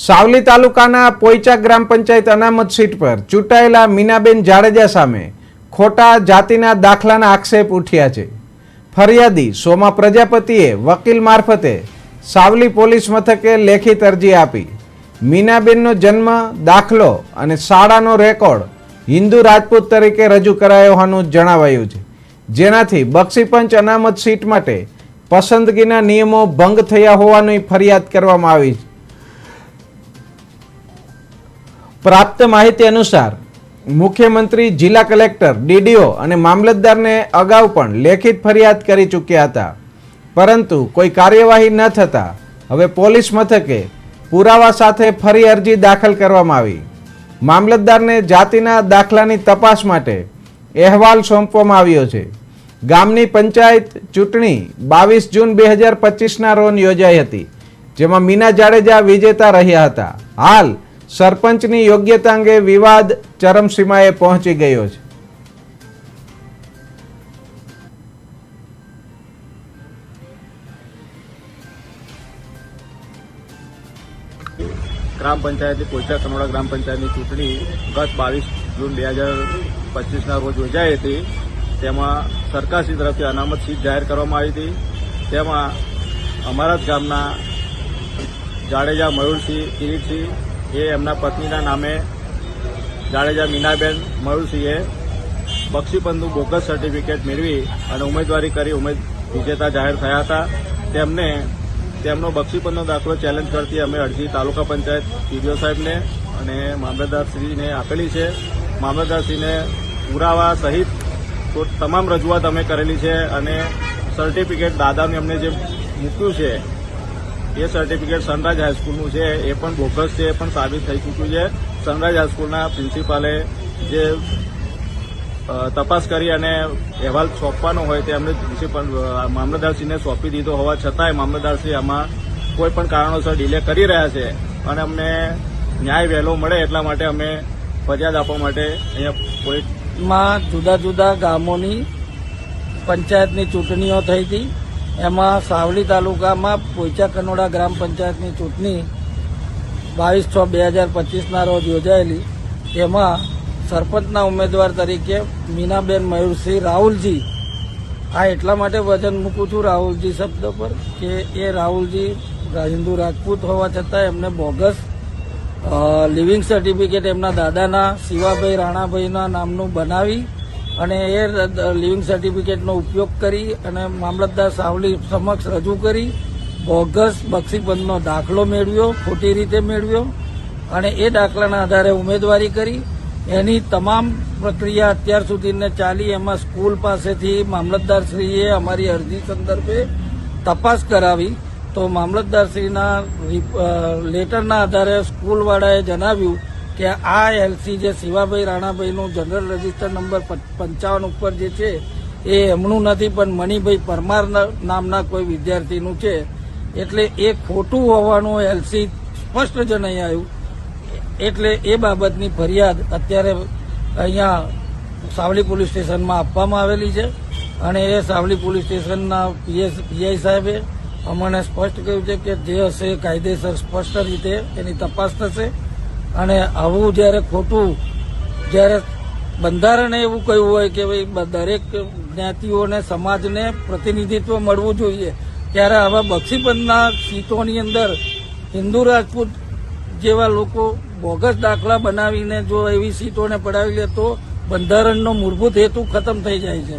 સાવલી તાલુકાના પોઈચા ગ્રામ પંચાયત અનામત સીટ પર ચૂંટાયેલા મીનાબેન જાડેજા સામે ખોટા જાતિના દાખલાના આક્ષેપ ઉઠ્યા છે. ફરિયાદી સોમા પ્રજાપતિએ વકીલ મારફતે સાવલી પોલીસ મથકે લેખિત અરજી આપી. મીનાબેનનો જન્મ, દાખલો અને શાળાનો રેકોર્ડ હિન્દુ રાજપૂત તરીકે રજૂ કરાયો હોવાનું જણાવાયું છે. જેનાથી બક્ષીપંચ અનામત સીટ માટે પસંદગીના નિયમો ભંગ થયા હોવાની ફરિયાદ કરવામાં આવી છે. પ્રાપ્ત માહિતી અનુસાર, મુખ્યમંત્રી, જિલ્લા કલેક્ટર, ડીડીઓ અને મામલતદારને અગાઉ પણ લેખિત ફરિયાદ કરી ચૂક્યા હતા. પરંતુ કોઈ કાર્યવાહી ન થતાં, હવે પોલીસ મથકે પુરાવા સાથે ફરી અરજી દાખલ કરવામાં આવી. મામલતદારને જાતિના દાખલાની તપાસ માટે અહેવાલ સોંપવામાં આવ્યો છે. ગામની પંચાયત ચૂંટણી બાવીસ જૂન બે હજાર પચીસના રોજ યોજાઈ હતી, જેમાં મીના જાડેજા વિજેતા રહ્યા હતા. હાલ સરપંચની યોગ્યતા અંગે વિવાદ ચરમસીમાએ પહોંચી ગયો છે. ગ્રામ પંચાયતની પોચા કનોડા ગ્રામ પંચાયતની ચૂંટણી ગત બાવીસ જૂન બે હજાર પચીસના રોજ યોજાઈ હતી. તેમાં સરકારશ્રી તરફથી અનામત સીટ જાહેર કરવામાં આવી હતી. તેમાં અમારા જ ગામના જાડેજા મયુરસિંહ, કિરીટસિંહ એ એમના પત્નીના નામે જાડેજા મીનાબેન મયુરસિંહે બક્ષીપંથનું બોગસ સર્ટિફિકેટ મેળવી અને ઉમેદવારી કરી ઉમેદ વિજેતા જાહેર થયા હતા. તેમને, તેમનો બક્ષીપંથનો દાખલો ચેલેન્જ કરતી અમે અરજી તાલુકા પંચાયત પીડીઓ સાહેબને અને મામલતદારશ્રીને આપેલી છે. મામલતદારશ્રીને પુરાવા સહિત તમામ રજૂઆત અમે કરેલી છે અને સર્ટિફિકેટ દાદાને અમને જે મૂક્યું છે એ સર્ટિફિકેટ સનરાઈઝ હાઈસ્કૂલનું છે, એ પણ બોગસ છે, એ પણ સાબિત થઈ ચૂક્યું છે. સનરાઈઝ હાઈસ્કૂલના પ્રિન્સિપાલે જે તપાસ કરી અને અહેવાલ સોંપવાનો હોય તે અમને પ્રિન્સિપલ મામલતદારશ્રીને સોંપી દીધો હોવા છતાંય મામલતદારશ્રી આમાં કોઈ પણ કારણોસર ડિલે કરી રહ્યા છે અને અમને ન્યાય વહેલો મળે એટલા માટે અમે ફરિયાદ આપવા માટે અહીંયા માં જુદા જુદા ગામોની પંચાયતની ચૂંટણીઓ થઈ હતી. એમાં સાવલી તાલુકામાં પોઈચા કનોડા ગ્રામ પંચાયતની ચૂંટણી બાવીસ છ બે હજાર પચીસના રોજ યોજાયેલી. એમાં સરપંચના ઉમેદવાર તરીકે મીનાબેન મયુરસિંહ રાહુલજી. આ એટલા માટે વજન મૂકું છું રાહુલજી શબ્દ પર કે એ રાહુલજી હિન્દુ રાજપૂત હોવા છતાં એમને બોગસ લિવિંગ સર્ટિફિકેટ એમના દાદાના, શિવાભાઈ રાણાભાઈના નામનું બનાવી અને એ લિવિંગ સર્ટિફિકેટનો ઉપયોગ કરી અને મામલતદાર સાવલી સમક્ષ રજૂ કરી, બોગસ બક્ષીબંધનો દાખલો મેળવ્યો, ખોટી રીતે મેળવ્યો અને એ દાખલાના આધારે ઉમેદવારી કરી. એની તમામ પ્રક્રિયા અત્યાર સુધીને ચાલી. એમાં સ્કૂલ પાસેથી મામલતદારશ્રીએ અમારી અરજી સંદર્ભે તપાસ કરાવી. તો મામલતદારશ્રીના લેટરના આધારે સ્કૂલવાળાએ જણાવ્યું કે આ એલસી જે શિવાભાઈ રાણાભાઈનું જનરલ રજિસ્ટર નંબર પંચાવન ઉપર જે છે, એ એમનું નથી, પણ મણિભાઈ પરમાર નામના કોઈ વિદ્યાર્થીનું છે. એટલે એ ખોટું હોવાનું એલસી સ્પષ્ટ જણાઈ આવ્યું. એટલે એ બાબતની ફરિયાદ અત્યારે અહીંયા સાવલી પોલીસ સ્ટેશનમાં આપવામાં આવેલી છે. અને એ સાવલી પોલીસ સ્ટેશનના પીઆઈ સાહેબે અમને સ્પષ્ટ કહ્યું છે કે જે હશે કાયદેસર સ્પષ્ટ રીતે એની તપાસ થશે. અને આવું જ્યારે ખોટું, જ્યારે બંધારણે એવું કહ્યું હોય કે ભાઈ દરેક જ્ઞાતિઓને, સમાજને પ્રતિનિધિત્વ મળવું જોઈએ, ત્યારે આવા બક્ષીપંથના સીટોની અંદર હિન્દુ રાજપૂત જેવા લોકો બોગસ દાખલા બનાવીને જો એવી સીટોને પડાવી લે તો બંધારણનો મૂળભૂત હેતુ ખતમ થઈ જાય છે.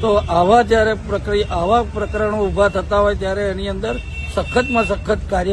તો આવા જ્યારે પ્રક્રિયા આવા પ્રકરણો ઊભા થતા હોય ત્યારે એની અંદર સખતમાં સખત કાર્ય